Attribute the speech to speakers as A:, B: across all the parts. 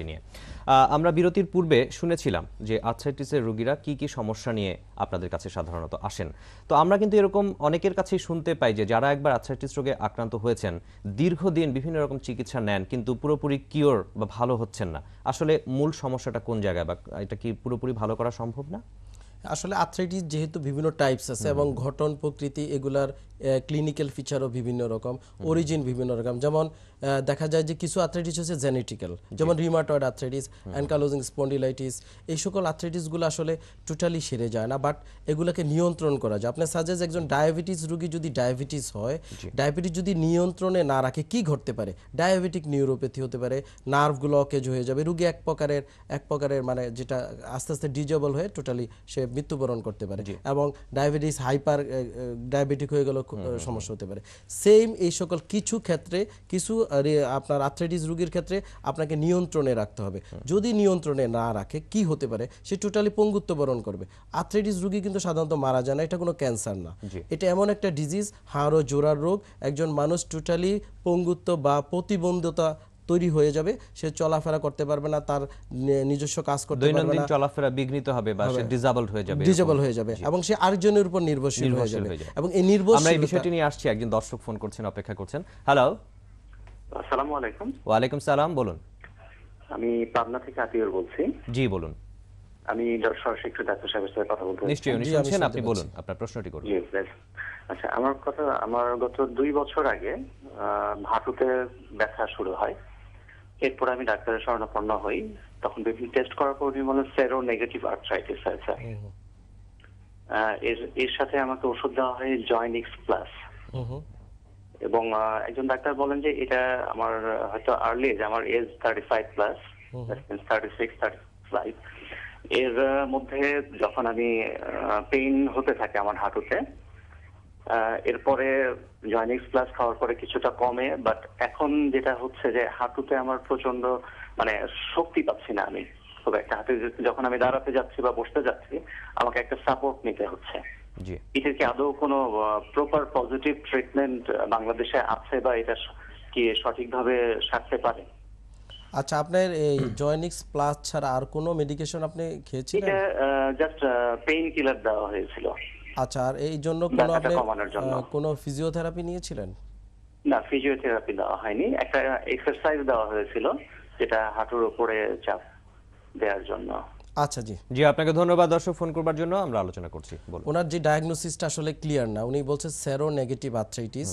A: নিয়ে। আমরা বিরতির পূর্বে শুনেছিলাম যে আর্থ্রাইটিসের রোগীরা কি কি সমস্যা নিয়ে আপনাদের কাছে সাধারণত আসেন। তো আমরা কিন্তু এরকম অনেকের কাছেই শুনতে পাই যে যারা একবার আর্থাইটিস রোগে আক্রান্ত হয়েছেন দীর্ঘদিন বিভিন্ন রকম চিকিৎসা নেন কিন্তু পুরোপুরি কিওর বা ভালো হচ্ছেন না। আসলে মূল সমস্যাটা কোন জায়গায় বা এটা কি পুরোপুরি ভালো করা সম্ভব না?
B: আসলে আর্থ্রাইটিস যেহেতু বিভিন্ন টাইপস আছে এবং ঘটন প্রকৃতি এগুলার ক্লিনিক্যাল ফিচারও বিভিন্ন রকম অরিজিন বিভিন্ন রকম। যেমন দেখা যায় যে কিছু আর্থ্রাইটিস হচ্ছে জেনেটিক্যাল যেমন রিমাটয়েড আর্থ্রাইটিস অ্যানকালোজিং স্পন্ডিলাইটিস এই সকল আর্থ্রাইটিসগুলো আসলে টোটালি সেরে যায় না বাট এগুলোকে নিয়ন্ত্রণ করা যায়। আপনার সাজেজ একজন ডায়াবেটিস রোগী যদি ডায়াবেটিস হয় ডায়াবেটিস যদি নিয়ন্ত্রণে না রাখে কি ঘটতে পারে? ডায়াবেটিক নিউরোপ্যাথি হতে পারে নার্ভগুলো অকেজ হয়ে যাবে রোগী এক প্রকারের এক প্রকারের মানে যেটা আস্তে আস্তে ডিজেবল হয়ে টোটালি সে মৃত্যুবরণ করতে পারে এবং ডায়াবেটিস হাইপার ডায়াবেটিক হয়ে গেল সমস্যা হতে পারে। সেম এই সকল কিছু ক্ষেত্রে কিছু আপনার আর্থ্রাইটিস রোগীর ক্ষেত্রে আপনাকে নিয়ন্ত্রণে রাখতে হবে। যদি নিয়ন্ত্রণে না রাখে কি হতে পারে? সে টোটালি পঙ্গুত্ব বরণ করবে। আর্থ্রাইটিস রোগী কিন্তু সাধারণত মারা যায় না এটা কোনো ক্যান্সার না। এটা এমন একটা ডিজিজ হাড় ও জোড়ার রোগ একজন মানুষ টোটালি পঙ্গুত্ব বা প্রতিবন্ধতা তৈরি হয়ে যাবে সে চলাফেরা করতে পারবে না তার নিজস্ব কাজ করতে পারবে
A: দৈনন্দিন
B: না।
A: চলাফেরা বিঘ্নিত হবে বা সে ডিজাবলড হয়ে যাবে
B: ডিজেবল হয়ে যাবে এবং সে আরেকজনের উপর নির্ভরশীল হয়ে যাবে। এবং এই
A: আমরা এই বিষয়টি নিয়ে আসছি একজন দর্শক ফোন করছেন অপেক্ষা করছেন। হ্যালো
C: আসসালামু আলাইকুম।
A: ওয়ালাইকুম সালাম বলুন।
C: আমি পাবনা থেকে আতিউর বলছি।
A: জি বলুন।
C: আমি সরশিক্ষিত ডাক্তার সাহেবের সাথে কথা বলতে
A: নিশ্চয়ই উনি শুনছেন? আপনি বলুন আপনার প্রশ্নটি করুন।
C: আচ্ছা আমার কথা আমার গত দুই বছর আগে আহ, হাঁটুতে ব্যথা শুরু হয়। এরপর আমি ডাক্তারের শরণাপন্ন হই। তখন বিভিন্ন টেস্ট করার পর উনি বলেন সেরো নেগেটিভ আর্থ্রাইটিস আছে আহ, এর এর সাথে আমাকে ওষুধ দেওয়া হয় জয়নিক্স প্লাস। এবং একজন ডাক্তার বলেন যে এটা আমার হয়তো আর্লি এজ আমার age thirty five plus thirty six thirty five এর মধ্যে যখন আমি পেইন হতে থাকে আমার হাঁটুতে এরপরে জয়নিক্স প্লাস খাওয়ার পরে কিছুটা কমে বাট এখন যেটা হচ্ছে যে হাঁটুতে আমার প্রচণ্ড মানে শক্তি পাচ্ছি না আমি। খুব একটা হাতে যখন আমি দাঁড়াতে যাচ্ছি বা বসতে যাচ্ছি আমাকে একটা সাপোর্ট নিতে হচ্ছে। এটার কি আদৌ কোনো প্রপার পজিটিভ ট্রিটমেন্ট বাংলাদেশে আছে বা এটা কি সঠিকভাবে সারতে পারে?
B: আচ্ছা আপনার এই জয়নিক্স প্লাস ছাড়া আর কোনো মেডিকেশন আপনি খেয়েছিলেন?
C: এটা জাস্ট পেইন কিলার দেওয়া হয়েছিল।
B: আচ্ছা আর এই জন্য কোনো আপনি কোনো ফিজিওথেরাপি নিয়েছিলেন?
C: না ফিজিওথেরাপি দেওয়া হয়নি। একটা এক্সারসাইজ দেওয়া হয়েছিল যেটা হাঁটুর উপরে চাপ দেওয়ার জন্য।
B: আচ্ছা জি।
A: জি আপনাকে ধন্যবাদ দর্শক ফোন করবার জন্য। আমরা আলোচনা করছি বলুন।
B: ওনার যে ডায়াগনোসিসটা আসলে ক্লিয়ার না উনি বলছে সেরো নেগেটিভ আর্থ্রাইটিস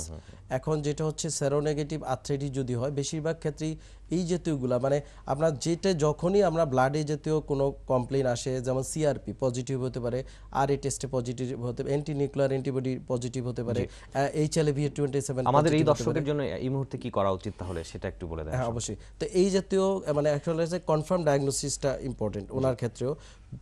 B: এখন যেটা হচ্ছে সেরো নেগেটিভ আর্থ্রাইটিস যদি হয় বেশিরভাগ ক্ষেত্রেই এই জাতীয়গুলা মানে আপনার যেটা যখনই আমরা ব্লাডে জাতীয় কোনো কমপ্লেন আসে যেমন সিআরপি পজিটিভ হতে পারে আর এ টেস্টে পজিটিভ হতে পারে অ্যান্টি নিউক্লিয়ার অ্যান্টিবডি পজিটিভ হতে পারে H L V twenty seven
A: আমাদের এই দর্শকের জন্য এই মুহূর্তে কি করা উচিত তাহলে সেটা একটু বলে দেয়
B: হ্যাঁ অবশ্যই। তো এই জাতীয় মানে অ্যাকচুয়ালি কনফার্ম ডায়াগনোসিসটা ইম্পর্টেন্ট ওনার ক্ষেত্রেও।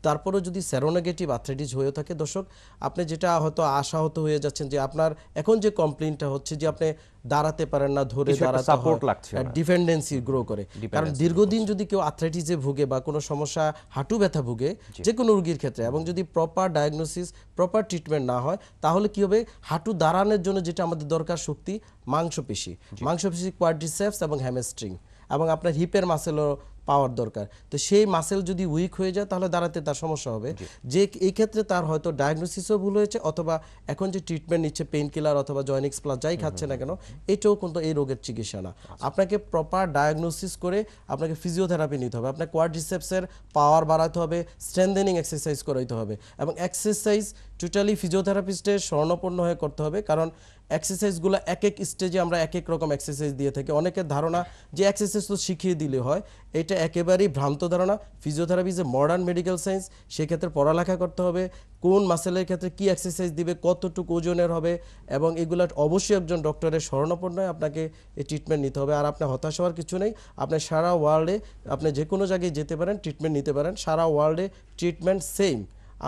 B: তারপরেও যদি সেরোনেগেটিভ আর্থ্রাইটিস হয়ে থাকে দর্শক আপনি যেটা হয়তো আশাহত হয়ে যাচ্ছেন যে আপনার এখন যে কমপ্লেনটা হচ্ছে যে আপনি দাঁড়াতে পারেন না ধরে দাঁড়াতে
A: লাগছে
B: ডিপেন্ডেন্সি গ্রো করে। কারণ দীর্ঘদিন যদি কেউ আর্থ্রাইটিসে ভুগে বা কোনো সমস্যা হাঁটু ব্যথা ভুগে যে কোনো রোগীর ক্ষেত্রে এবং যদি প্রপার ডায়াগনোসিস প্রপার ট্রিটমেন্ট না হয় তাহলে কি হবে? হাঁটু দাঁড়ানোর জন্য যেটা আমাদের দরকার শক্তি মাংসপেশি। মাংসপেশি কোয়াড্রিসেপস এবং হ্যামস্ট্রিং এবং আপনার হিপের মাসেলও পাওয়ার দরকার। তো সেই মাসেল যদি উইক হয়ে যায় তাহলে দাঁড়াতে তার সমস্যা হবে। যে এই ক্ষেত্রে তার হয়তো ডায়াগনোসিসও ভুল হয়েছে অথবা এখন যে ট্রিটমেন্ট নিচ্ছে পেইন কিলার অথবা জয়নিক্স প্লাস যাই খাচ্ছে না কেন এটাও কিন্তু এই রোগের চিকিৎসা না। আপনাকে প্রপার ডায়াগনোসিস করে আপনাকে ফিজিওথেরাপি নিতে হবে। আপনার কোয়াড্রিসেপসের পাওয়ার বাড়াতে হবে স্ট্রেন্থেনিং এক্সারসাইজ করাইতে হবে। এবং এক্সারসাইজ টোটালি ফিজিওথেরাপিস্টের স্বর্ণপন্ন হয়ে করতে হবে। কারণ এক্সারসাইজগুলো এক এক স্টেজে আমরা এক এক রকম এক্সারসাইজ দিয়ে থাকি। অনেকের ধারণা যে এক্সারসাইজ তো শিখিয়ে দিলে হয়, এটা একেবারেই ভ্রান্ত ধারণা। ফিজিওথেরাপি যে মডার্ন মেডিকেল সায়েন্স সেক্ষেত্রে পড়ালেখা করতে হবে, কোন মাসেলের ক্ষেত্রে কি এক্সারসাইজ দিবে, কতটুকু ওজনের হবে, এবং এগুলো অবশ্যই একজন ডক্টরের স্মরণাপন্ন হয়ে আপনাকে এই ট্রিটমেন্ট নিতে হবে। আর আপনার হতাশ হওয়ার কিছু নেই, আপনি সারা ওয়ার্ল্ডে আপনি যে কোনো জায়গায় যেতে পারেন ট্রিটমেন্ট নিতে পারেন, সারা ওয়ার্ল্ডে ট্রিটমেন্ট সেম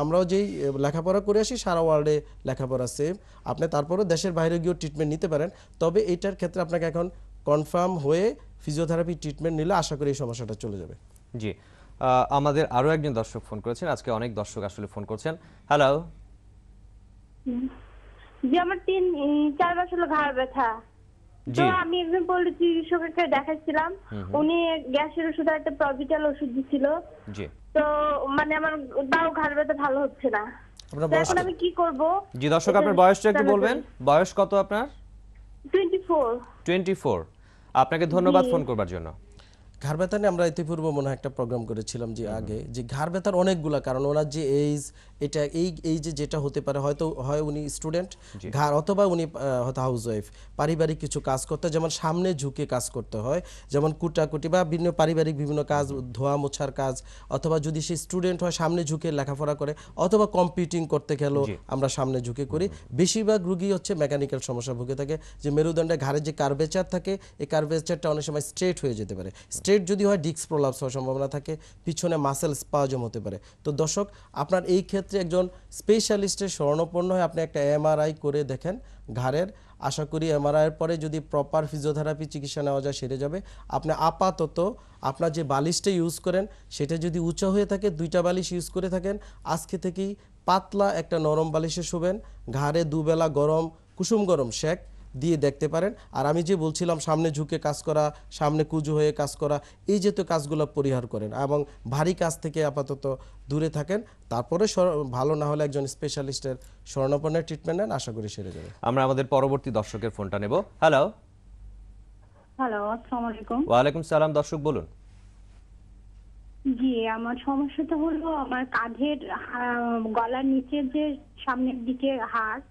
B: আমরাও যেই লেখাপড়া করে আসি সারা ওয়ার্ল্ডে লেখাপড়া সেম আপনি তারপরেও দেশের বাইরে গিয়েও ট্রিটমেন্ট নিতে পারেন। তবে এইটার ক্ষেত্রে আপনাকে এখন কনফার্ম হয়ে ফিজিওথেরাপি ট্রিটমেন্ট নিলে আশা করি এই সমস্যাটা চলে যাবে।
A: জি। আমাদের আরও একজন দর্শক ফোন করেছেন। আজকে অনেক দর্শক আসলে ফোন করছেন। হ্যালো
D: জি আমার তিন চার হলো ঘাড় ব্যথা। তো আমি একজন পল্লী চিকিৎসকের দেখাচ্ছিলাম উনি গ্যাসের ওষুধ আর একটা প্রভিটাল ওষুধ দিছিল।
A: জি।
D: তো মানে আমার তাও ঘাড় ব্যথা ভালো হচ্ছে না। এখন আমি কি করব?
A: জি দর্শক আপনার বয়সটা একটু বলবেন। বয়স কত আপনার?
D: টোয়েন্টি ফোর
A: টোয়েন্টি ফোর আপনাকে ধন্যবাদ ফোন করবার জন্য।
B: ঘাড় ব্যথা নিয়ে আমরা ইতিপূর্বে মনে হয় একটা প্রোগ্রাম করেছিলাম যে আগে যে ঘাড় ব্যথার অনেকগুলা কারণ ওনার যে এইজ এটা এই এই যে যেটা হতে পারে হয়তো হয় উনি স্টুডেন্ট ঘাড় অথবা উনি হয়তো হাউস ওয়াইফ পারিবারিক কিছু কাজ করতে হয়, যেমন সামনে ঝুঁকে কাজ করতে হয় যেমন কুটাকুটি বা বিভিন্ন পারিবারিক বিভিন্ন কাজ ধোয়া মোছার কাজ অথবা যদি সে স্টুডেন্ট হয় সামনে ঝুঁকে লেখাপড়া করে অথবা কম্পিউটিং করতে গেলেও আমরা সামনে ঝুঁকে করি। বেশিরভাগ রুগী হচ্ছে মেকানিক্যাল সমস্যা ভুগে থাকে। যে মেরুদণ্ডে ঘাড়ে যে কার্ভেচার থাকে এই কার্ভেচারটা অনেক সময় স্ট্রেট হয়ে যেতে পারে। স্ট্রেট যদি হয়, ডিস্ক প্রলাপস হওয়ার সম্ভাবনা থাকে, পিছনে মাসেল স্পাজম হতে পারে। তো দর্শক, আপনার এই ক্ষেত্রে একজন স্পেশালিস্টের স্বর্ণপন্ন হয়ে আপনি একটা এমআরআই করে দেখেন ঘাড়ের। আশা করি এমআরআইয়ের পরে যদি প্রপার ফিজিওথেরাপি চিকিৎসা নেওয়া যায়, সেরে যাবে। আপনি আপাতত আপনার যে বালিশটা ইউজ করেন, সেটা যদি উঁচা হয়ে থাকে, দুইটা বালিশ ইউজ করে থাকেন, আজকে থেকেই পাতলা একটা নরম বালিশে শোবেন। ঘাড়ে দুবেলা গরম, কুসুম গরম, শেক। দিয়ে দেখতে পারেন। আর আমি যে বলছিলাম সামনে ঝুঁকে কাজ করা সামনে কুজু হয়ে কাজ করা এই জাতীয় কাজগুলো পরিহার করেন এবং ভারী কাজ থেকে আপাতত দূরে থাকেন। তারপরে ভালো না হলে একজন স্পেশালিস্টের স্বর্ণপণের ট্রিটমেন্ট নেন আশা করি সেরে যাবে।
A: আমরা আমাদের পরবর্তী দর্শকের ফোনটা নেব। হ্যালো
D: হ্যালো আসসালামু আলাইকুম।
A: ওয়ালাইকুম সালাম দর্শক বলুন।
D: জি আমার সমস্যাটা হলো আমার কাঁধের গলার নিচের যে সামনের দিকে হাড়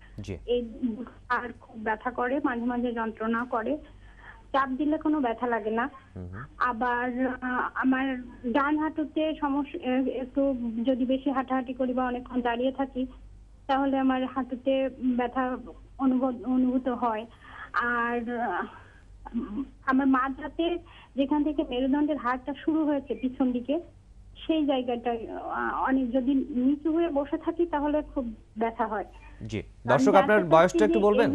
D: এই হাড় খুব ব্যথা করে মাঝে মাঝে যন্ত্রণা করে। চাপ দিলে কোনো ব্যথা লাগে না। আবার আমার ডান হাঁটুতে সমস্যা একটু যদি বেশি হাঁটাহাঁটি করি বা অনেকক্ষণ দাঁড়িয়ে থাকি তাহলে আমার হাঁটুতে ব্যথা অনুভূত হয়। আর আমার মাঝহাতে যেখান থেকে মেরুদণ্ডের হাড়টা শুরু হয়েছে পিছন দিকে সেই জায়গাটায় আহ, অনেক যদি নিচু হয়ে বসে থাকি তাহলে খুব ব্যথা হয়।
A: জি। দর্শক আপনার বয়সটা একটু বলবেন?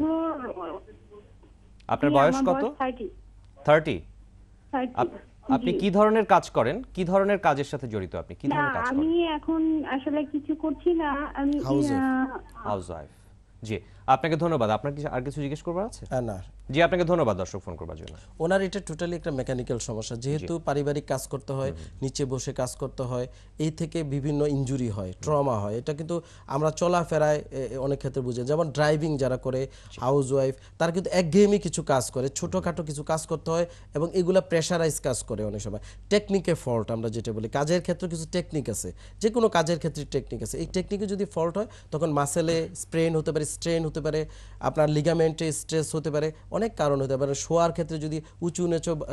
A: আপনার বয়স কত?
D: থার্টি
A: থার্টি
D: থার্টি
A: আপনি কি ধরনের কাজ করেন? কি ধরনের কাজের সাথে জড়িত আপনি? কি ধরনের কাজ করেন?
D: আমি এখন আসলে কিছু করছি না। আমি
A: হাউস ওয়াইফ জি। আপনাকে ধন্যবাদ। আপনার কি আর কিছু জিজ্ঞেস করবার আছে?
B: হ্যাঁ না।
A: জি আপনাকে ধন্যবাদ দর্শক ফোন করবার জন্য।
B: ওনার এটা টোটালি একটা মেকানিক্যাল সমস্যা। যেহেতু পারিবারিক কাজ করতে হয় নিচে বসে কাজ করতে হয় এই থেকে বিভিন্ন ইনজুরি হয় ট্রমা হয়। এটা কিন্তু আমরা চলাফেরায় অনেক ক্ষেত্রে বুঝি। যেমন ড্রাইভিং যারা করে হাউস ওয়াইফ তারা কিন্তু একঘেয়েমি কিছু কাজ করে ছোটোখাটো কিছু কাজ করতে হয় এবং এগুলো প্রেশারাইজ কাজ করে অনেক সময়। টেকনিকে ফল্ট আমরা যেটা বলি। কাজের ক্ষেত্রে কিছু টেকনিক আছে। যে কোনো কাজের ক্ষেত্রে টেকনিক আছে। এই টেকনিকে যদি ফল্ট হয় তখন মাসেলে স্প্রেন হতে পারে স্ট্রেন হতে পারে আপনার লিগামেন্টে স্ট্রেস হতে পারে অনেক কারণ হতে পারে। শোয়ার ক্ষেত্রে যদি উঁচু নেচো আহ,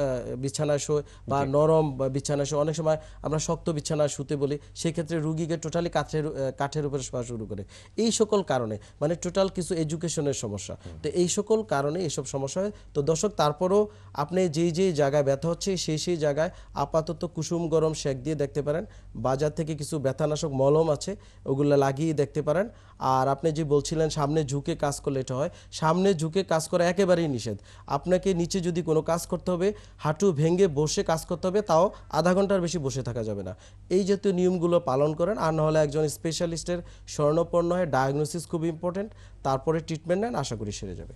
B: বিছানায় শোয় বা নরম বা বিছানায় শোয় অনেক সময় আমরা শক্ত বিছানা শুতে বলি সেক্ষেত্রে রুগীকে টোটালি কাঠের কাঠের উপরে শোয়া শুরু করে। এই সকল কারণে মানে টোটাল কিছু এডুকেশনের সমস্যা। তো এই সকল কারণে এইসব সমস্যা হয়। তো দর্শক তারপরও আপনি যেই যেই জায়গায় ব্যথা হচ্ছে সেই সেই জায়গায় আপাতত কুসুম গরম শেক দিয়ে দেখতে পারেন। বাজার থেকে কিছু ব্যথানাশক মলম আছে ওগুলো লাগিয়ে দেখতে পারেন। আর আপনি যে বলছিলেন সামনে ঝুঁকে কাজ করলে এটা হয়। সামনে ঝুঁকে কাজ করা একেবারেই নিষেধ। আপনাকে নিচে যদি কোনো কাজ করতে হবে হাঁটু ভেঙে বসে কাজ করতে হবে তাও আধা ঘণ্টার বেশি বসে থাকা যাবে না। এই জাতীয় নিয়মগুলো পালন করেন। আর নাহলে একজন স্পেশালিস্টের স্বর্ণপন্ন হয় ডায়াগনোসিস খুব ইম্পর্টেন্ট তারপরে ট্রিটমেন্ট নেন আশা করি সেরে যাবে।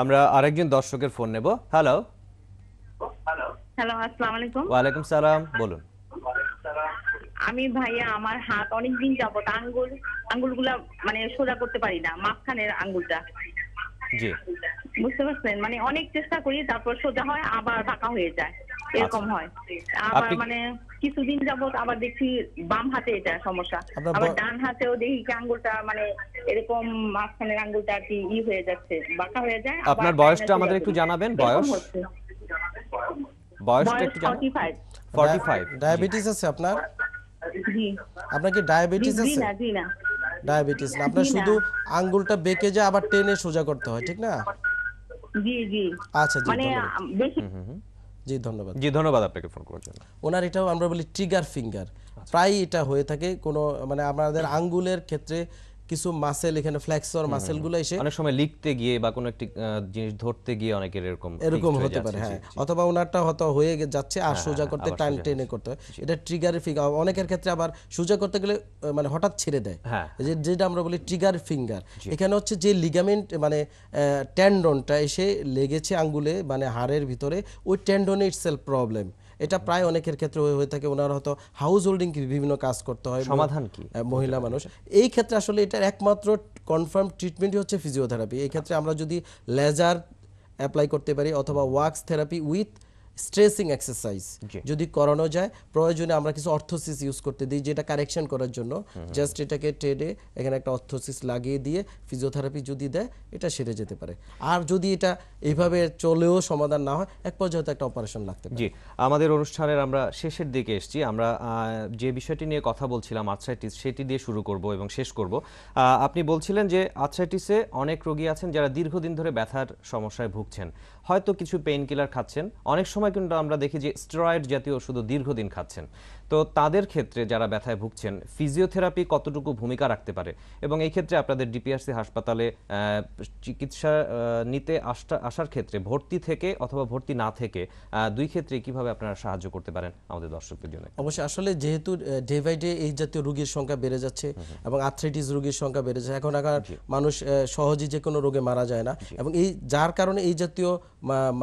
A: আমরা আরেকজন দর্শকের ফোন নেব। হ্যালো
E: হ্যালো আসসালামু আলাইকুম।
A: ওয়ালাইকুম সালাম বলুন।
E: আমি ভাইয়া আমার হাত অনেক দিন যাবত আঙ্গুল আঙ্গুলগুলা মানে সোজা করতে পারি না মাঝখানের আঙ্গুলটা।
A: জি।
E: বুঝতে পারছেন? মানে অনেক চেষ্টা করি তারপর সোজা হয় আবার বাঁকা হয়ে যায়। এরকম হয়। আবার মানে কিছুদিন যাবত আবার দেখছি বাম হাতে এটা সমস্যা।
B: আপনার
E: আবার ডান হাতেও দেখি কি আঙ্গুলটা মানে এরকম মাঝখানের আঙ্গুলটা আর কি ই হয়ে যাচ্ছে বাঁকা হয়ে যায়। আবার
A: আপনার বয়সটা আমাদের একটু জানাবেন, বয়স? বয়সটা একটু
E: ফাইভ
A: ফর্টি ফাইভ
B: ডায়াবেটিস আছে আপনার? আপনার কি ডায়াবেটিস আছে?
E: না জি না।
B: ডায়াবেটিস না। আপনার শুধু আঙ্গুলটা বেঁকে যায় আবার টেনে সোজা করতে হয় ঠিক না?
E: জি জি।
B: আচ্ছা জি
E: মানে
B: ধন্যবাদ।
E: বেশি
B: জি ধন্যবাদ।
A: জি ধন্যবাদ আপনাকে ফোন করার জন্য।
B: ওনার এটাও আমরা বলি ট্রিগার ফিঙ্গার প্রায় এটা হয়ে থাকে কোনো মানে আমাদের আঙ্গুলের ক্ষেত্রে কিছু মাসেল এখানে ফ্লেক্সর মাসেলগুলো এসে
A: অনেক সময় লিখতে গিয়ে বা কোনো একটি জিনিস ধরতে গিয়ে অনেকের এরকম
B: এরকম হতে পারে হ্যাঁ। অথবা ওনারটা হয়তো হয়ে যাচ্ছে আর সোজা করতে
A: আবার
B: টাইম টেনে করতে হয়। এটা ট্রিগারের ফিঙ্গার অনেকের ক্ষেত্রে আবার সোজা করতে গেলে মানে হঠাৎ ছেড়ে দেয়।
A: হ্যাঁ।
B: যে যেটা আমরা বলি ট্রিগার ফিঙ্গার এখানে হচ্ছে যে লিগামেন্ট মানে ট্যান্ডনটা এসে লেগেছে আঙ্গুলে মানে হাড়ের ভিতরে ওই ট্যান্ডনে ইটসেলফ প্রবলেম এটা প্রায় অনেকের ক্ষেত্রে হয়ে হয়ে থাকে। ওনার হয়তো হাউস হোল্ডিং বিভিন্ন কাজ করতে হয়।
A: সমাধান কি?
B: মহিলা মানুষ। এই ক্ষেত্রে আসলে এটার একমাত্র কনফার্ম ট্রিটমেন্টই হচ্ছে ফিজিওথেরাপি এই ক্ষেত্রে আমরা যদি লেজার অ্যাপ্লাই করতে পারি অথবা wax therapy with stretching exercise. যদি করানো যায় প্রয়োজনে আমরা কিছু অর্থোসিস ইউজ করতে দিই যেটা কারেকশন করার জন্য। জাস্ট এটাকে টেনে এখানে একটা অর্থোসিস লাগিয়ে দিয়ে ফিজিওথেরাপি যদি দেয় এটা সেরে যেতে পারে। আর যদি এটা এইভাবে চলেও সমাধান না হয় এক পর্যায়ে একটা অপারেশন লাগতে পারে।
A: জি আমাদের অনুষ্ঠানের আমরা শেষের দিকে এসেছি। আমরা যে বিষয়টি নিয়ে কথা বলছিলাম আর্থ্রাইটিস সেটি দিয়ে শুরু করব এবং শেষ করব। আহ, আপনি বলছিলেন যে আর্থ্রাইটিসে অনেক রোগী আছেন যারা দীর্ঘদিন ধরে ব্যথার সমস্যায় ভুগছেন। হয়তো কিছু পেইন কিলার খাচ্ছেন। অনেক সময় কিন্তু আমরা দেখি যে স্টেরয়েড জাতীয় ওষুধও দীর্ঘদিন খাচ্ছেন। তো তাদের ক্ষেত্রে যারা ব্যথায় ভুগছেন ফিজিওথেরাপি কতটুকু ভূমিকা রাখতে পারে? এবং এই ক্ষেত্রে আপনাদের ডিপিআরসি হাসপাতালে চিকিৎসা নিতে আসার ক্ষেত্রে ভর্তি থেকে অথবা ভর্তি না থেকে দুই ক্ষেত্রে কীভাবে আপনারা সাহায্য করতে পারেন আমাদের দর্শকদের জন্য?
B: অবশ্যই আসলে যেহেতু ডে বাই ডে এই জাতীয় রোগীর সংখ্যা বেড়ে যাচ্ছে এবং আর্থ্রাইটিস রোগীর সংখ্যা বেড়ে যাচ্ছে। এখন আবার মানুষ আহ, সহজেই যে কোনো রোগে মারা যায় না এবং এই যার কারণে এই জাতীয়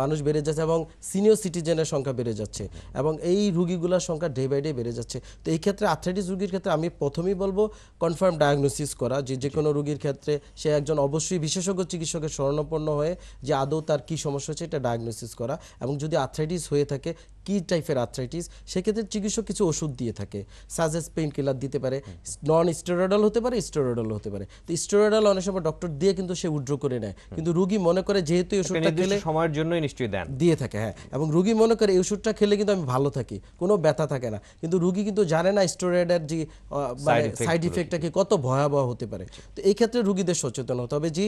B: মানুষ বেড়ে যাচ্ছে এবং সিনিয়র সিটিজেনের সংখ্যা বেড়ে যাচ্ছে। এবং এই রুগীগুলোর সংখ্যা ডে বাই ডে বেড়ে যাচ্ছে। তো এই ক্ষেত্রে আর্থ্রাইটিস রোগীর ক্ষেত্রে আমি প্রথমেই বলব কনফার্ম ডায়াগনোসিস করা যে যে কোনো রোগীর ক্ষেত্রে সে একজন অবশ্যই বিশেষজ্ঞ চিকিৎসকের শরণাপন্ন হয়ে যে আদৌ তার কি সমস্যা হচ্ছে এটা ডায়াগনোসিস করা এবং যদি আর্থ্রাইটিস হয়ে থাকে কি টাইপের আর্থ্রাইটিস সেক্ষেত্রে চিকিৎসক কিছু ওষুধ দিয়ে থাকে। সাজেস পেইন কিলার দিতে পারে নন স্টেরয়েডাল হতে পারে স্টেরয়েডাল হতে পারে। তো স্টেরয়েডাল অনেক সময় ডক্টর দিয়ে কিন্তু সে উইথড্র করে নেয়। কিন্তু রুগী মনে করে যেহেতু এই ওষুধটা খেলে
A: সময়ের জন্যই নিশ্চয়ই দেন।
B: দিয়ে থাকে হ্যাঁ। এবং রুগী মনে করে এই ওষুধটা খেলে কিন্তু আমি ভালো থাকি কোনো ব্যথা থাকে না। কিন্তু রুগী কিন্তু জানে না স্টেরয়েডের যে মানে সাইড ইফেক্টটা কি কত ভয়াবহ হতে পারে। তো এই ক্ষেত্রে রুগীদের সচেতন হতে হবে যে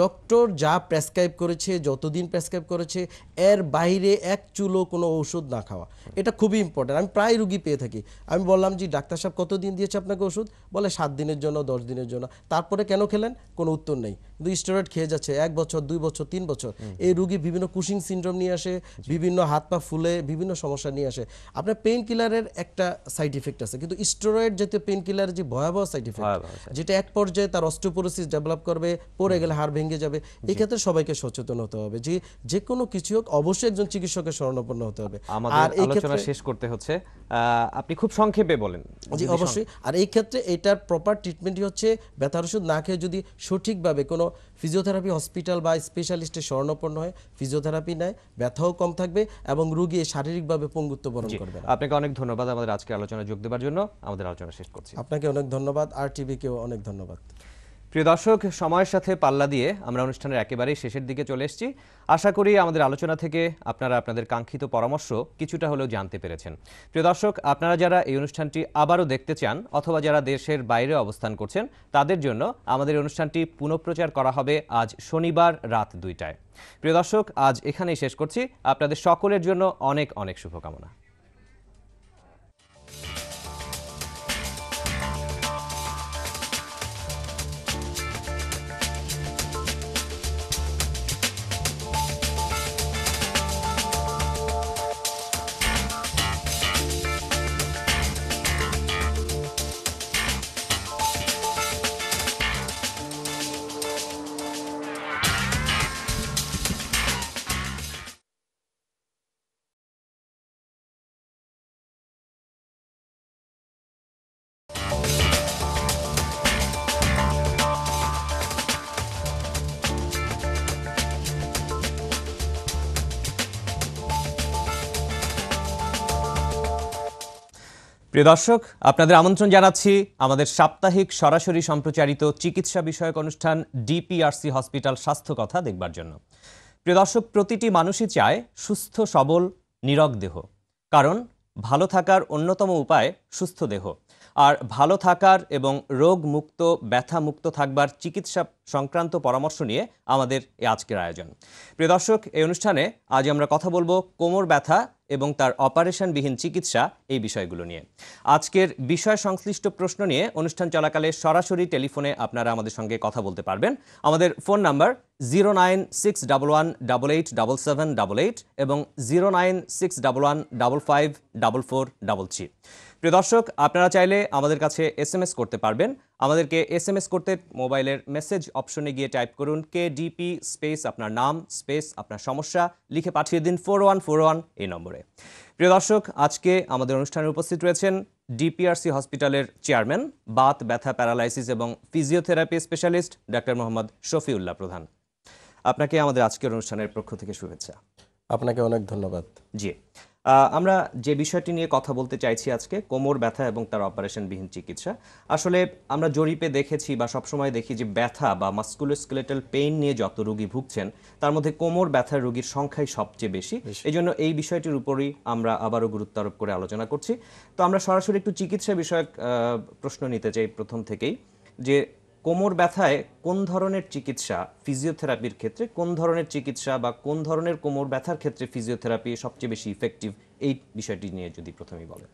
B: ডক্টর যা প্রেসক্রাইব করেছে যতদিন প্রেসক্রাইব করেছে এর বাইরে এক চুলো কোনো ওষুধ না খাওয়া এটা খুবই ইম্পর্টেন্ট আমি প্রায় রুগী পেয়ে থাকি। আমি বললাম যে ডাক্তার সাহেব কতদিন দিয়েছে আপনাকে ওষুধ? বলে সাত দিনের জন্য দশ দিনের জন্য। তারপরে কেন খেলেন? কোনো উত্তর নেই। কিন্তু স্টেরয়েড খেয়ে যাচ্ছে এক বছর দুই বছর তিন বছর। এই রুগী বিভিন্ন কুশিং সিনড্রোম নিয়ে আসে বিভিন্ন হাত পা ফুলে বিভিন্ন সমস্যা নিয়ে আসে। আপনার পেইন কিলারের একটা সাইড ইফেক্ট আছে। কিন্তু স্টেরয়েড জাতীয় পেইন কিলারের যে ভয়াবহ সাইড ইফেক্ট যেটা এক পর্যায়ে তার অস্টোপোরোসিস ডেভেলপ করবে পড়ে গেলে হাড় ভেঙে যাবে। এক্ষেত্রে সবাইকে সচেতন হতে হবে। যে যে কোনো কিছু হোক অবশ্যই একজন চিকিৎসকের শরণাপন্ন হতে হবে।
A: আমাদের আলোচনা শেষ করতে হচ্ছে আপনি খুব সংক্ষেপে বলেন।
B: জি অবশ্যই। আর এই ক্ষেত্রে এটার প্রপার ট্রিটমেন্টই হচ্ছে ব্যথার ওষুধ না খেয়ে যদি সঠিকভাবে কোনো ফিজিওথেরাপি হসপিটাল বা স্পেশালিস্টের স্বর্ণপন্ন হয় ফিজিওথেরাপি নেয় ব্যথাও কম থাকবে এবং রুগী শারীরিকভাবে পঙ্গুত্ব বরণ করবে
A: আপনাকে অনেক ধন্যবাদ আমাদের আজকে আলোচনা যোগ দেওয়ার জন্য। আমাদের আলোচনা শেষ করছি।
B: আপনাকে অনেক ধন্যবাদ। আর টিভিকেও অনেক ধন্যবাদ।
A: প্রিয় দর্শক, সময়ের সাথে পাল্লা দিয়ে আমরা অনুষ্ঠানের একেবারেই শেষের দিকে চলে এসেছি। আশা করি আমাদের আলোচনা থেকে আপনারা আপনাদের কাঙ্ক্ষিত পরামর্শ কিছুটা হলেও জানতে পেরেছেন। প্রিয় দর্শক, আপনারা যারা এই অনুষ্ঠানটি আবারও দেখতে চান অথবা যারা দেশের বাইরে অবস্থান করছেন, তাদের জন্য আমাদের অনুষ্ঠানটি পুনঃপ্রচার করা হবে আজ শনিবার রাত দুইটায়। প্রিয় দর্শক, আজ এখানেই শেষ করছি। আপনাদের সকলের জন্য অনেক অনেক শুভকামনা। প্রিয় দর্শক, আপনাদের আমন্ত্রণ জানাচ্ছি আমাদের সাপ্তাহিক সরাসরি সম্প্রচারিত চিকিৎসা বিষয়ক অনুষ্ঠান ডিপিআরসি হসপিটাল স্বাস্থ্য কথা দেখবার জন্য। প্রিয় দর্শক, প্রতিটি মানুষই চায় সুস্থ, সবল, নিরগ দেহ। কারণ ভালো থাকার অন্যতম উপায় সুস্থ দেহ। আর ভালো থাকার এবং রোগ মুক্ত ব্যথা মুক্ত থাকবার চিকিৎসা সংক্রান্ত পরামর্শ নিয়ে আমাদের আজকের আয়োজন। প্রিয় দর্শক, এই অনুষ্ঠানে আজ আমরা কথা বলব কোমর ব্যথা এবং তার অপারেশনবিহীন চিকিৎসা এই বিষয়গুলো নিয়ে। আজকের বিষয় সংশ্লিষ্ট প্রশ্ন নিয়ে অনুষ্ঠান চলাকালে সরাসরি টেলিফোনে আপনারা আমাদের সঙ্গে কথা বলতে পারবেন। আমাদের phone number zero nine six double one double eight double seven double eight এবং zero nine six double one double five double four double three. প্রিয় দর্শক আপনারা চাইলে আমাদের কাছে এস এম এস করতে পারবেন। আমাদেরকে এস এম এস করতে মোবাইলের মেসেজ অপশনে গিয়ে টাইপ করুন কে ডিপি স্পেস আপনার নাম স্পেস আপনার সমস্যা লিখে পাঠিয়ে দিন ফোর ওয়ান ফোর ওয়ান এই নম্বরে। প্রিয় দর্শক আজকে আমাদের অনুষ্ঠানে উপস্থিত রয়েছেন ডিপিআরসি হসপিটালের চেয়ারম্যান বাত ব্যথা প্যারালাইসিস এবং physiotherapy specialist doctor Mohammad Shafiullah Pradhan. আপনাকে আমাদের আজকের অনুষ্ঠানের পক্ষ থেকে শুভেচ্ছা।
B: আপনাকে অনেক ধন্যবাদ।
A: জি। আমরা যে বিষয়টি নিয়ে কথা বলতে চাইছি আজকে কোমর ব্যথা এবং তার অপারেশনবিহীন চিকিৎসা। আসলে আমরা জরিপে দেখেছি বা সবসময় দেখি যে ব্যথা বা মাস্কুলোস্কেলেটাল পেইন নিয়ে যত রোগী ভুগছেন তার মধ্যে কোমর ব্যথার রোগীর সংখ্যাই সবচেয়ে বেশি। এই জন্য এই বিষয়টির উপরই আমরা আবারও গুরুত্ব আরোপ করে আলোচনা করছি। তো আমরা সরাসরি একটু চিকিৎসা বিষয়ক প্রশ্ন নিতে চাই প্রথম থেকেই যে কোমর ব্যথায় কোন ধরনের চিকিৎসা ফিজিওথেরাপির ক্ষেত্রে কোন ধরনের চিকিৎসা বা কোন ধরনের কোমর ব্যথার ক্ষেত্রে ফিজিওথেরাপি সবচেয়ে বেশি ইফেক্টিভ এই বিষয়টি নিয়ে যদি প্রথমেই বলেন।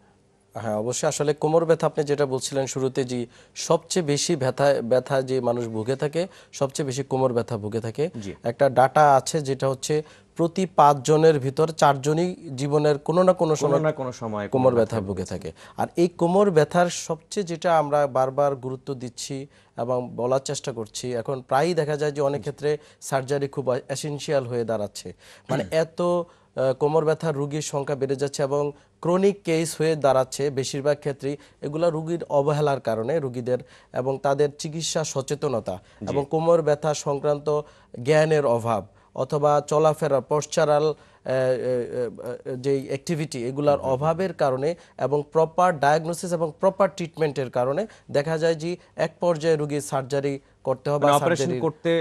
B: হ্যাঁ অবশ্যই। আসলে কোমর ব্যথা আপনি যেটা বলছিলেন শুরুতে যে সবচেয়ে বেশি ব্যথা ব্যথা যে মানুষ ভুগে থাকে সবচেয়ে বেশি কোমর ব্যথা ভুগে থাকে। একটা ডাটা আছে যেটা হচ্ছে প্রতি পাঁচ জনের ভিতর চারজনই জীবনের কোনো না কোনো সময়
A: না কোনো সময়
B: কোমর ব্যথা ভুগে থাকে। আর এই কোমর ব্যথার সবচেয়ে যেটা আমরা বারবার গুরুত্ব দিচ্ছি এবং বলার চেষ্টা করছি এখন প্রায়ই দেখা যায় যে অনেক ক্ষেত্রে সার্জারি খুব এসেনশিয়াল হয়ে দাঁড়াচ্ছে। মানে এত কোমর ব্যথার রুগীর সংখ্যা বেড়ে যাচ্ছে এবং ক্রনিক কেস হয়ে দাঁড়াচ্ছে বেশিরভাগ ক্ষেত্রেই। এগুলা রুগীর অবহেলার কারণে রুগীদের এবং তাদের চিকিৎসা সচেতনতা এবং কোমর ব্যথা সংক্রান্ত জ্ঞানের অভাব। অথবা চলাফেরা পশ্চারাল যে অ্যাক্টিভিটি এগুলার অভাবের কারণে এবং প্রপার ডায়াগনোসিস এবং প্রপার ট্রিটমেন্টের কারণে দেখা যায় যে এক পর্যায়ে রুগীর সার্জারি করতে হবে
A: অপারেশন করতে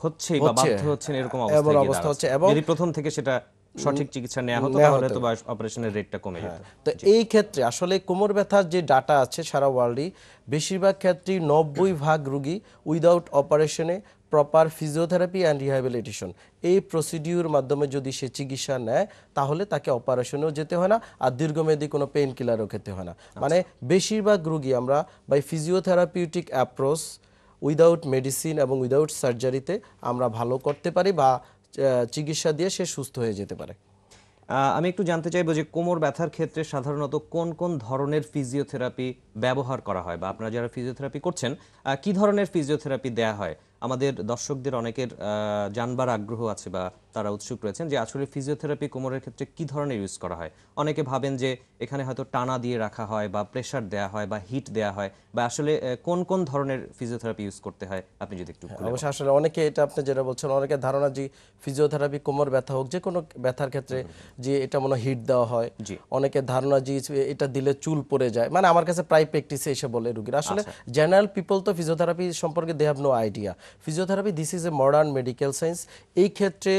A: হচ্ছে বা বাধ্য হচ্ছেন এরকম অবস্থা
B: অবস্থা হচ্ছে এবং-
A: যদি প্রথম থেকে সেটা সঠিক চিকিৎসা নেওয়া হতো তাহলে। তো অপারেশনের রেটটা কমে যেত।
B: তো এই ক্ষেত্রে আসলে কোমর ব্যথার যে ডাটা আছে সারা ওয়ার্ল্ডই বেশিরভাগ ক্ষেত্রেই নব্বই ভাগ রুগী উইদাউট অপারেশনে প্রপার ফিজিওথেরাপি অ্যান্ড রিহ্যাবিলিটেশন এই প্রসিডিউর মাধ্যমে যদি সে চিকিৎসা নেয় তাহলে তাকে অপারেশনেও যেতে হয় না আর দীর্ঘমেয়াদী কোনো পেইন কিলারও খেতে হয় না। মানে বেশিরভাগ রুগী আমরা by physiotherapeutic approach without medicine এবং উইদাউট সার্জারিতে আমরা ভালো করতে পারি বা চিকিৎসা দিয়ে সে সুস্থ হয়ে যেতে পারে।
A: আমি একটু জানতে চাইব যে কোমর ব্যথার ক্ষেত্রে সাধারণত কোন কোন ধরনের ফিজিওথেরাপি ব্যবহার করা হয়? বা আপনারা যারা ফিজিওথেরাপি করছেন কি ধরনের ফিজিওথেরাপি দেয়া হয়? আমাদের দর্শকদের অনেকের জানবার আগ্রহ আছে বা তারা উৎসুক রয়েছেন যে আসলে ফিজিওথেরাপি কোমরের ক্ষেত্রে কি ধরনের ইউজ করা হয়? অনেকে ভাবেন যে এখানে হয়তো টানা দিয়ে রাখা হয় বা প্রেসার দেয়া হয় বা হিট দেয়া হয় বা আসলে কোন কোন ধরনের ফিজিওথেরাপি ইউজ করতে হয়? আপনি যদি একটু
B: অবশ্যই আসলে অনেকে এটা আপনি যেটা বলছেন অনেকের ধারণা যে ফিজিওথেরাপি কোমর ব্যথা হোক যে কোনো ব্যথার ক্ষেত্রে যে এটা মনে হিট দেওয়া হয়।
A: জি।
B: অনেকের ধারণা যে এটা দিলে চুল পড়ে যায়। মানে আমার কাছে প্রায় প্র্যাকটিসে এসে বলে রুগীরা। আসলে জেনারেল পিপল তো ফিজিওথেরাপি সম্পর্কে they have no idea physiotherapy this is a modern medical science এই ক্ষেত্রে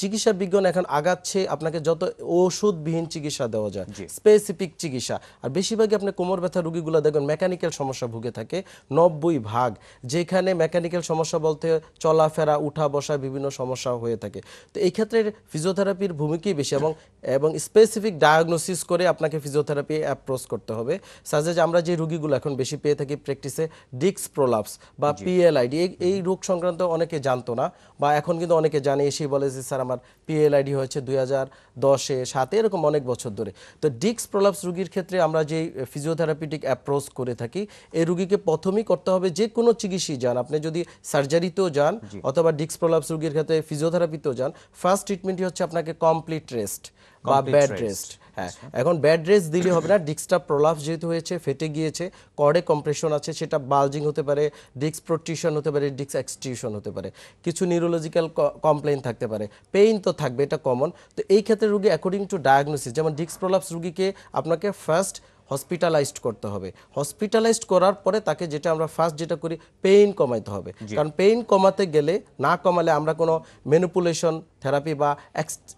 B: চিকিৎসা বিজ্ঞান এখন আগাচ্ছে আপনাকে যত ওষুধবিহীন চিকিৎসা দেওয়া যায় স্পেসিফিক চিকিৎসা। আর বেশিরভাগই আপনি কোমর ব্যথা রুগীগুলো দেখবেন মেকানিক্যাল সমস্যা ভুগে থাকে নব্বই ভাগ যেখানে মেকানিক্যাল সমস্যা বলতে চলাফেরা উঠা বসা বিভিন্ন সমস্যা হয়ে থাকে। তো এই ক্ষেত্রে ফিজিওথেরাপির ভূমিকাই বেশি এবং এবং স্পেসিফিক ডায়াগনোসিস করে আপনাকে ফিজিওথেরাপি অ্যাপ্রোচ করতে হবে। সাজে যে আমরা যে রুগীগুলো এখন বেশি পেয়ে থাকি প্র্যাকটিসে ডিক্স প্রোলাপস বা পিএলআইডি এই রোগ সংক্রান্ত অনেকে জানতো না বা এখন কিন্তু অনেকে জানে এসেই বলে যে স্যার আমার পিএলআইডি হয়েছে দুই হাজার দশে সাতে এরকম অনেক বছর ধরে। তো ডিক্স প্রোলাপস রুগীর ক্ষেত্রে আমরা যে ফিজিওথেরাপিটিক অ্যাপ্রোচ করে থাকি এই রুগীকে প্রথমেই করতে হবে যে কোনো চিকিৎসায় যান। আপনি যদি সার্জারিতেও যান অথবা ডিক্স প্রোলাপস রুগীর ক্ষেত্রে ফিজিওথেরাপিতেও যান ফার্স্ট ট্রিটমেন্টই হচ্ছে আপনাকে কমপ্লিট রেস্ট বা ব্যাড রেস্ট হ্যাঁ। এখন ব্যাড রেস্ট দিলে হবে না ডিস্কটা প্রলাপস যেহেতু হয়েছে ফেটে গিয়েছে কর্ডে কম্প্রেশন আছে সেটা বালজিং হতে পারে ডিস্ক প্রোটিউশন হতে পারে ডিস্ক এক্সটিউশন হতে পারে। কিছু নিউরোলজিক্যাল কমপ্লেন থাকতে পারে। পেইন তো থাকবে এটা কমন তো এই ক্ষেত্রে রুগী অ্যাকর্ডিং টু ডায়াগনোসিস যেমন ডিস্ক প্রলাপস রুগীকে আপনাকে ফার্স্ট হসপিটালাইজড করতে হবে। হসপিটালাইজড করার পরে তাকে যেটা আমরা ফার্স্ট যেটা করি পেইন কমাইতে হবে। কারণ পেইন কমাতে গেলে না কমালে আমরা কোনো ম্যানিপুলেশন থেরাপি বা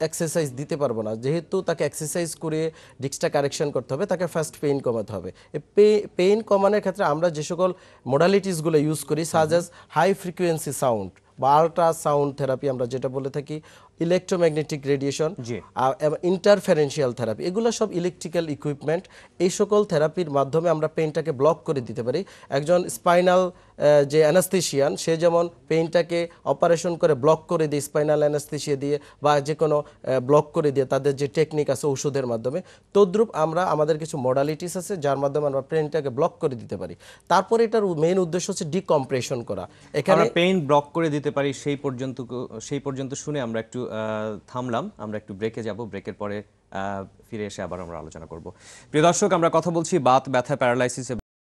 B: এক্সারসাইজ দিতে পারব না। যেহেতু তাকে এক্সারসাইজ করে ডিস্কটা কারেকশন করতে হবে তাকে ফার্স্ট পেইন কমাতে হবে। পেইন কমানোর ক্ষেত্রে আমরা যে সকল মোডালিটিসগুলো ইউজ করি সাজ হাই ফ্রিকোয়েন্সি সাউন্ড বা আল্ট্রা সাউন্ড থেরাপি আমরা যেটা বলে থাকি ইলেকট্রোম্যাগনেটিক রেডিয়েশন। ইন্টারফারেন্সিয়াল থেরাপি এগুলো সব ইলেকট্রিক্যাল ইকুইপমেন্ট এই সকল থেরাপির মাধ্যমে আমরা পেইনটাকে ব্লক করে দিতে পারি। একজন স্পাইনাল যে অ্যানাস্থেশিয়ান সে যেমন পেইনটাকে অপারেশন করে ব্লক করে দিয়ে স্পাইনাল অ্যানাস্থেশিয়া দিয়ে বা যে কোনো ব্লক করে দিয়ে তাদের যে টেকনিক আছে ওষুধের মাধ্যমে তদ্রূপ আমরা আমাদের কিছু মডালিটিস আছে যার মাধ্যমে আমরা পেইনটাকে ব্লক করে দিতে পারি। তারপরে এটার মেইন উদ্দেশ্য হচ্ছে ডিকম্প্রেশন করা। এখানে
A: পেইন ব্লক করে দিতে পারি সেই পর্যন্ত সেই পর্যন্ত শুনে আমরা একটু থামলাম। আমরা একটু ব্রেকে যাব। ব্রেকের পরে ফিরে এসে আবার আমরা আলোচনা করব। প্রিয় দর্শক, আমরা কথা বলছি বাত ব্যথা প্যারালাইসিস